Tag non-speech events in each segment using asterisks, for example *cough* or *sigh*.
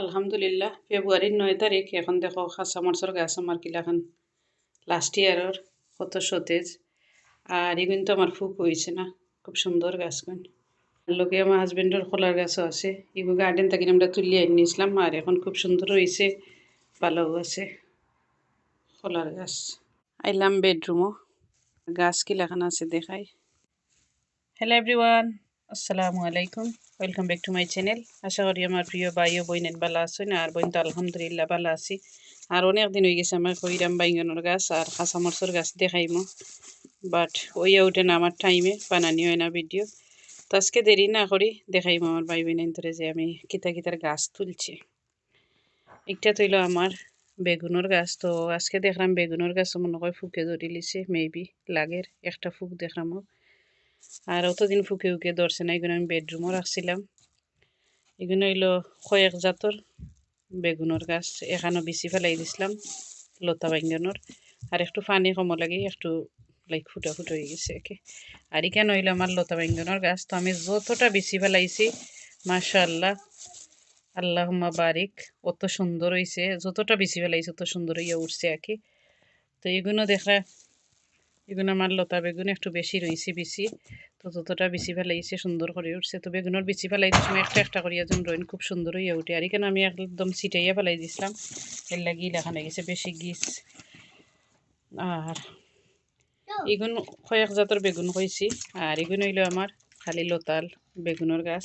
আলহামদুলিল্লাহ, ফেব্রুয়ারির নয় তারিখ। এখন দেখো, খাসা মরচর গাছ আমার কিলাখান। লাস্ট ইয়ারের কত সতেজ। আর এগুলো তো আমার ফুক হয়েছে না, খুব সুন্দর গাছগুন লোকে আমার হাজবেন্ডের খোলার গাছও আছে। এগুলো গার্ডেন থেকে আমরা তুলিয়ে নিয়েছিলাম, আর এখন খুব সুন্দর হয়েছে ভালোও আছে, খোলার গাছ। আইলাম বেডরুমও গাছ কিলাখান আছে দেখাই। হ্যালো এভরিওয়ান আসসালামু আলাইকুম। Welcome back to my channel আশা করি আমার প্রিয় ভাই ও বইনেন ভালো আছেন, আর বইন তো আলহামদুলিল্লাহ ভালো আছি। আর অনেক দিন হয়ে গেছে আমার কইরাম বাইঙ্গনের গাছ আর খাসা মরচর গাছ দেখাইমো। বাট ওইয়া উঠে না, আমার টাইমে বানানি হয় না ভিডিও তো আজকে দেরি না করি দেখাইমো আমার ভাই বোনের ধরে যে আমি কিতা কিতার গাছ তুলছি। একটা তৈল আমার বেগুনের গাছ, তো আজকে দেখলাম বেগুনের গাছ মনে হয় ফুকে ধরি লিছে মেবি লাগের। একটা ফুক দেখলাম আর অতদিন ফুকে উকে ধরছে না, এগুলো আমি বেডরুমও রাখছিলাম। এগুলো হইল কয়েক জাতর বেগুনের গাছ, এখানেও বেশি ফেলাই দিছিলাম, লতা বাঙ্গনের। আর একটু পানি কম লাগে, একটু লাইক ফুটা ফুটো হয়ে গেছে একে। আর এখানে হইল আমার লতা বাঙ্গনের গাছ? তো আমি যতটা বেশি ফেলাইছি মাশা আল্লাহ বারিক, অত সুন্দর হয়েছে যতটা বেশি ফেলাইছে, অত সুন্দর হইয়া উঠছে আর তো এগুলো দেখা এগুলো আমার লতা বেগুন একটু বেশি রয়েছে বেশি তো যতটা বেশি ফেলাইছে সুন্দর করে উঠছে। তো বেগুনের বেশি ফেলাই দিচ্ছি একটা একটা করিয়া যেন রইন খুব সুন্দর হইয়া উঠে। আর এখানে আমি একদম ছিটাইয়া ফেলাই দিছিলাম। এর লাগি লেখানো গেছে বেশি গিস আর এগুন কয়েক জাতের বেগুন কইছি আর এগুন হইল আমার খালি লতাল বেগুনের গাছ,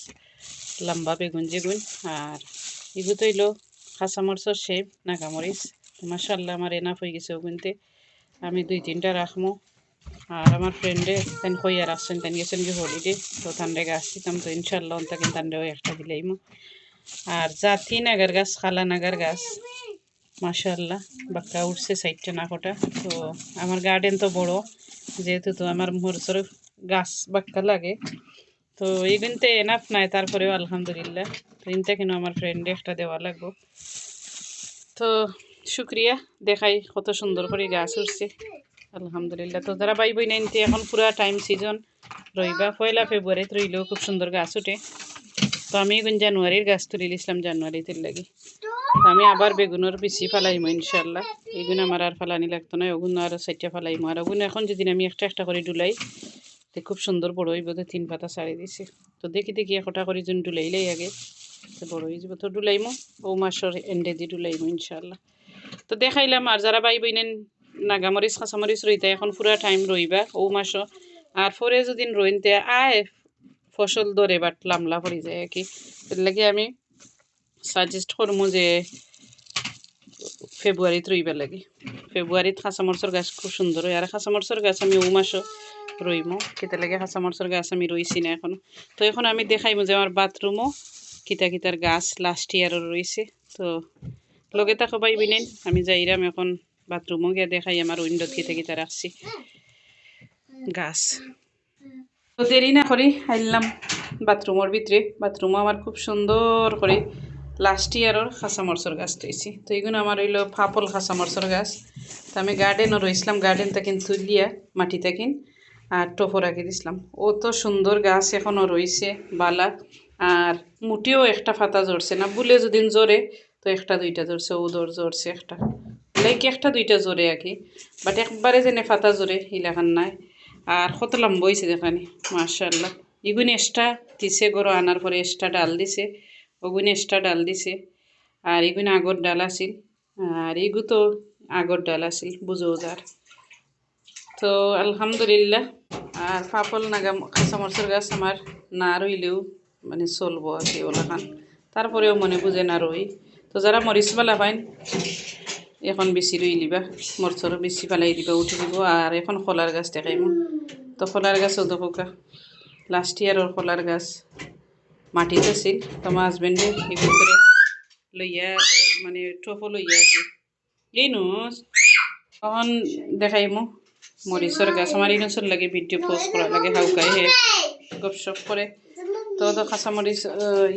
লম্বা বেগুন যেগুন। আর এগুলো তো হইল কাঁচামরিচর শেপ নাগামরিচ মাসাল্লাহ আমার এনাফ হয়ে গেছে ওগুনতে আমি দুই তিনটা রাখব আর আমার ফ্রেন্ডে তাই কইয়া রাখছেন তাই গেছেন কি হলিডে তো তান্ডে গাছ তো ইনশাল্লাহ তাকে তান্ডেও একটা দিলাইমো আর জাতি নাগার গাছ, খালা নাগার গাছ মাশাল্লাহ বাক্কা উঠছে সাইডটা না কটা তো আমার গার্ডেন তো বড়, যেহেতু তো আমার মরসর গাছ বাক্কা লাগে। তো এইগুনতে এনাফ নাই, তারপরেও আলহামদুলিল্লাহ, তো ইনটা কেন আমার ফ্রেন্ডে একটা দেওয়া লাগবো। তো শুক্রিয়া, দেখাই কত সুন্দর করে গাছ উঠছে আলহামদুলিল্লাহ। তো যারা বাই বই নাইনতে এখন পুরা টাইম সিজন রইবা পয়লা ফেব্রুয়ারিতে রইলেও খুব সুন্দর গাছ উঠে তো আমি এখন জানুয়ারির গাছ তুলি ইসলাম জানুয়ারিতে লাগি। তো আমি আবার বেগুনের বেশি ফালাইমো ইনশাল্লাহ এগুলো আমার আর ফালানি লাগতো না ওগুলো আর সাইডটা ফালাইমো। আর ওগুলো এখন যদি আমি একটা একটা করে ডুলাই, তো খুব সুন্দর বড় হইব তো তিন পাতা সারি দিছি। তো দেখি দেখি একটা করে যদি ডুলাইলেই আগে, তো বড় হয়ে যাব। তো ডুলাইমো, ও মাসর এন্ডে দি ডুলাইমো ইনশাল্লাহ তো দেখাইলাম, আর যারা বাই বইনেন নাগামরিচ কাঁচামরিচ রইতে এখন পুরা টাইম রইবা ও মাসও আর পরে যদি রইনতে আয় ফসল ধরে বাট লামলা পড়ি যায় আর কি লাগে আমি সাজেস্ট করব যে ফেব্রুয়ারিত রইবা লাগে। ফেব্রুয়ারিত কাঁচামরিচর গাছ খুব সুন্দর হয়। আর কাঁচামরিচর গাছ আমি ও মাসও রইমো কেতে লাগে কাঁচামরিচর গাছ আমি রইছি না এখন। তো এখন আমি দেখাইমো যে আমার বাথরুমও কিতা কিতার গাছ লাস্ট ইয়ারও রয়েছে তো লগে তাকে পাইবি আমি যাইরাম এখন বাথরুমও গিয়ে দেখাই, আমার উইন্ডোত কিতা কিতা রাখছি। গাছ। তো দেরি না করি, আইলাম বাথরুমের ভিতরে। বাথরুমও আমার খুব সুন্দর করে লাস্ট ইয়ারের খাঁচামরচর গাছ রয়েছি তো এইগুলো আমার হইল ফাপল খাঁচামরচর গাছ। তো আমি গার্ডেনও রয়েছিলাম গার্ডেন তাকিন তুলিয়া মাটি তাকিন আর টপো রাখি দিছিলাম। ও তো সুন্দর গাছ এখনও রয়েছে, বালা। আর মুটিও একটা ফাতা জড়ছে না, বুলে যদি জোরে তো একটা দুইটা জড়ছে ও দর জড়ছে একটা। লাইক একটা, দুইটা জোরে আর কি বাট একবারে যেনে ফাতা জোরে হিলাখান নাই। আর কত লম্বা হয়েছে দেখানি মার্শাল্লাহ ইগুন এক্সট্রা দিছে গরো আনার পরে এক্সট্রা ডাল দিছে। ওগুন এক্সট্রা ডাল দিছে। আর এগুন আগর ডাল আছিল। আর এগু তো আগর ডাল আছিল বুঝো যার তো আলহামদুলিল্লাহ, আর পাপল নাগা কাঁচামরচের গাছ আমার না রইলেও মানে চলবো আর কি ওলাখান। তারপরেও মনে বুঝে না রই তো যারা মরিচ পালা পাইন এখন বেশি রই লিবা মরচরও বেশি পালাই দিবা, উঠে দিব আর এখন খোলার গাছ দেখাইম তো খোলার গাছও দেখোকা লাস্ট ইয়ারের খোলার গাছ। মাটিতে আছিল, তো আমার হাজবেন্ডে এগুলো করে লইয়া মানে টপো লইয়া আছে। এই নোস তখন দেখাইমু মরিচর গাছ আমার ইনসর লাগে ভিডিও পোস্ট করা লাগে, হাউকাই হে গপসপ করে তো তো কাঁচামরিচ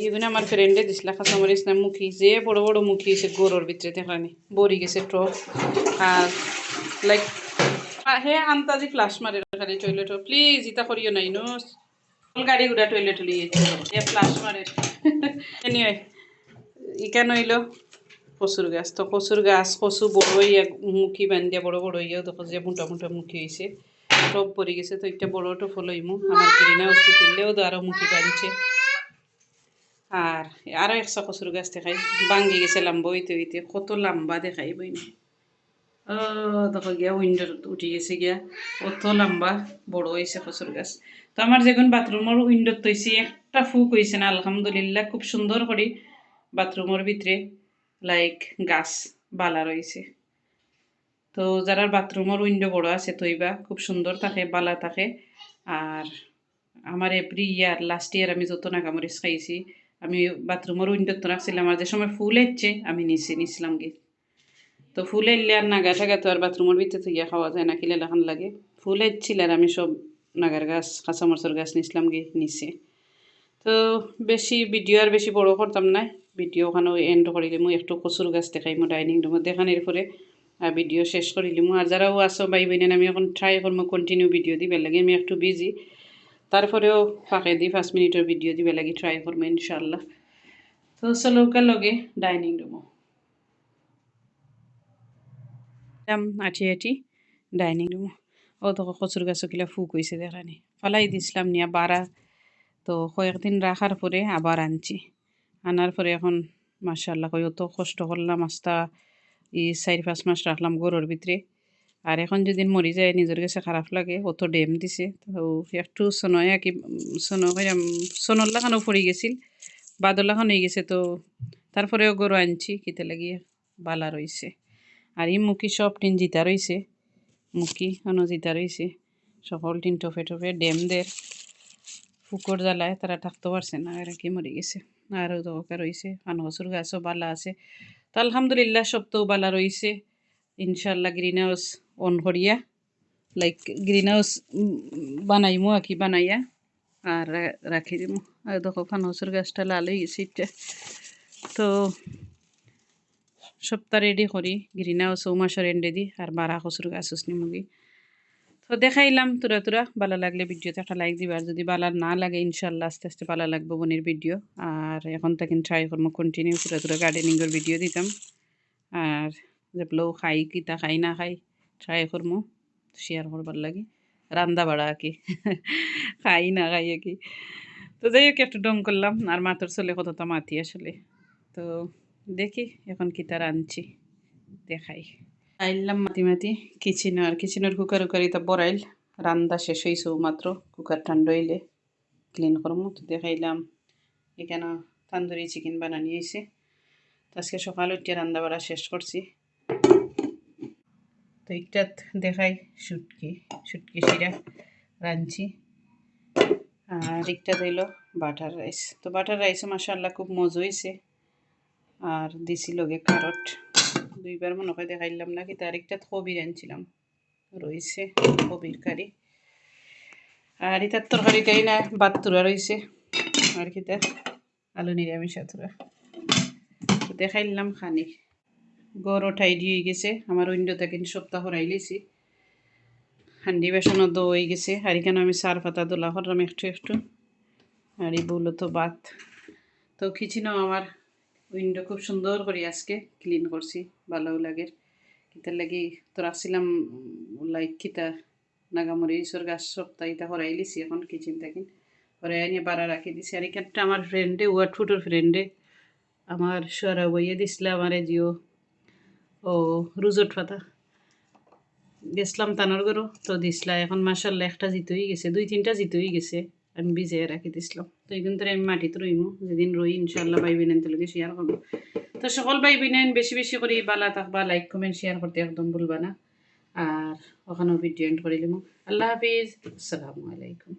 ইগুলো আমার ফ্রেন্ডে দিছিল কাঁচামরিচ না মুখি, যে বড় বড় মুখি হয়েছে গরুর ভিতরে দেখানি বড়ি গেছে টপ আর লাইক হে আন্তাজি ফ্লাশ মারে খালি টয়লেট প্লিজ ইতা করিও নাই নোস গাড়ি গুড়া টয়লেট লিয়ে এ ফ্লাশ মারে। এনিওয়ে ইকান হইল? কচুর গাছ, তো কচুর গাছ, কচু বড় মুখি বান্ধিয়া বড় বড় হইয়াও দেখো যে মোটা মোটা মুখি হয়েছে সব পড়ে গেছে, তো একটা বড় টোফল হইমু। আমার গ্রিন হাউসে কিনলেও তো আরও মুখি বাড়ছে আর আরও একশো কচুর গাছ দেখাই। ভাঙ্গি গেছে লম্বা হইতে হইতে। কত লম্বা দেখাই বই না ও, দেখো গিয়া উইন্ডোর উঠি গেছে গিয়া। কত লম্বা বড় হয়েছে কচুর গাছ। তো আমার যখন বাথরুমের উইন্ডোর তৈছি একটা ফুক হয়েছে না, আলহামদুলিল্লাহ, খুব সুন্দর করে বাথরুমের ভিতরে লাইক গাছ বালা রয়েছে। তো যারা বাথরুমের উইন্ডো বড় আছে তৈবা খুব সুন্দর থাকে, বালা থাকে। আর আমার এভরি ইয়ার লাস্ট ইয়ার আমি যত নাগামরিচ খাইছি, আমি বাথরুমের উইন্ডো তো রাখছিলাম, আর যে সময় ফুল এসছে, আমি নিছি নিছিলাম কি তো ফুল এলে আর নাগা টাগা তো আর বাথরুমের ভিতরে থেকে খাওয়া যায় না কিলে লাখান লাগে। ফুল এসছিল আর আমি সব নাগার গাছ, কাঁচামরচর গাছ নিছিলাম গিয়ে নিচে। তো বেশি ভিডিও আর বেশি বড় করতাম না ভিডিও ওখানে এন্ড করিলে মই একটু কচুর গাছ দেখাই মো ডাইনিং রুমত দেখানোর পরে। ভিডিও শেষ করিলি মো আর যারাও আসো বাই বোনেন আমি এখন ট্রাই করব কন্টিনিউ ভিডিও দিবে লাগে। আমি একটু বিজি তারপরেও ফাঁকে দি পাঁচ মিনিটের ভিডিও দিবে লাগে ট্রাই করব ইনশাল্লাহ তো চলো লগে ডাইনিং রুমও আঠি আঠি ডাইনিং রুমও ও তো কচুর গাছ কিলা ফুক হয়েছে দেখানি ফালাই দিছিলাম নিয়া বাড়া তো কয়েকদিন রাখার পরে আবার আনছি। আনার পরে এখন মাসাল্লাহ কই অত কষ্ট করলাম আস্তা ই চারি পাঁচ মাস রাখলাম গরুর ভিতরে আর এখন যদি মরি যায় নিজের কাছে খারাপ লাগে, অত ডেম দিছে। তো একটু সোনয় কি সোন সোনর লাখানো পড়ে গেছিল বাদর লাখানো হয়ে গেছে। তো তারপরেও গরু আনছি কিতে লাগিয়ে বালা রয়েছে আর এই মুখি সব টিন জিতা রয়েছে মুখি অন জিতা রয়েছে সকল টিন টফে টফে ডেমদের ফুকর জ্বালায় তারা থাকতে পারছে না এরা কি মরে গেছে। আরও দরকার রয়েছে বছর গাছও বালা আছে। তো আলহামদুলিল্লাহ, সব তো বালা রয়েছে ইনশাল্লাহ গ্রিন হাউস অন করিয়া লাইক গ্রিন হাউস বানাইমো আর কি বানাইয়া, আর রাখি দিব আর দেখো ফানসের গাছটা লাল হয়ে গেছে তো সপ্তাহ রেডি করি গ্রিন হাউস ও মাসের এন্ডে দি, আর বারা হসুর গাছ নিমুগি তো দেখাইলাম, তোরা তোরা, ভালো লাগলে ভিডিওতে একটা লাইক দিবা, আর যদি ভালো না লাগে, ইনশাল্লাহ আস্তে আস্তে ভালো লাগবে বোনের ভিডিও আর এখন থেকে ট্রাই করব কন্টিনিউ তোরা তোরা গার্ডেনিংয়ের ভিডিও দিতাম। আর যেগুলো খাই কিতা খাই না খাই ট্রাই করব শেয়ার করবার লাগে। রান্দা বাড়া কি, *laughs* খাই না খাই কি। তো যাই হোক, একটু ডং করলাম, আর মাতর চলে কতটা মাতি আসলে। তো দেখি এখন কিতা রাঁধছি, দেখাই। আইলাম মাতি মাতি কিচেন আর কিচেনের কুকার উকার এটা বড়াইল। রান্দা শেষ হয়েছে মাত্র কুকার ঠান্ডা হইলে ক্লিন করব তো দেখাইলাম, এখানে তান্দুরি চিকেন বানানি হয়েছে আজকে সকাল উঠে রান্না বাড়া শেষ করছি। তো একটাত দেখাই সুটকি সুটকি শিরা রাঁধছি। আর একটা হইল বাটার রাইস। তো বাটার রাইসও মাসাল্লাহ খুব মজা হয়েছে আর দিছি লগে কারট। দুইবার মনে হয় দেখাইলাম নাকি তার একটা কবির আনছিলাম। রয়েছে কবির কারি আর এটার তরকারিটাই না, বাত্তুরা রয়েছে। আর কি তার? আলু নিরামিষ আতুরা। দেখাইলাম খানি। গড় ওঠাই দিয়ে গেছে। আমার উইন্ডোতে কিন্তু সপ্তাহ হরাই লিছি হান্ডি বেসনও দো হয়ে গেছে। আর এখানে আমি সার পাতা দোলা করলাম একটু একটু। আর এই বলল তো বাত। তো খিচিনো আমার উইন্ডো খুব সুন্দর করে আজকে ক্লিন করছি। ভালোও লাগে। কিতার লাগি তোর আসছিলাম লাইক কিতা নাগামরিচর গাছ সপ্তাহ ইতা হরাই লিছি এখন কিচেন থাকি হরাই আনিয়ে বাড়া রাখি দিছি। আর এখানটা আমার ফ্রেন্ডে ওয়ার্ড ফুটোর ফ্রেন্ডে আমার সরা বইয়ে দিছিল, আমার জিও ও রুজট ফাতা। গেছিলাম তানোর গরু, তো দিছিলা, এখন মাসাল্লাহ একটা জিতই গেছে, দুই তিনটা জিতই গেছে। আমি ভিজে রাখি দিছিল। তো এই কিন্তু আমি মাটিত রইমু যেদিন রই ইনশাল্লাহ ভাই বিনেন তেলকে শেয়ার করব তো সকল ভাই বিনেন বেশি বেশি করে বালা থাকবা লাইক কমেন্ট শেয়ার করতে একদম ভুলবা না। আর ওখানেও ভিডিও এন্ড করে দিব আল্লাহ হাফিজ। আসসালামু আলাইকুম।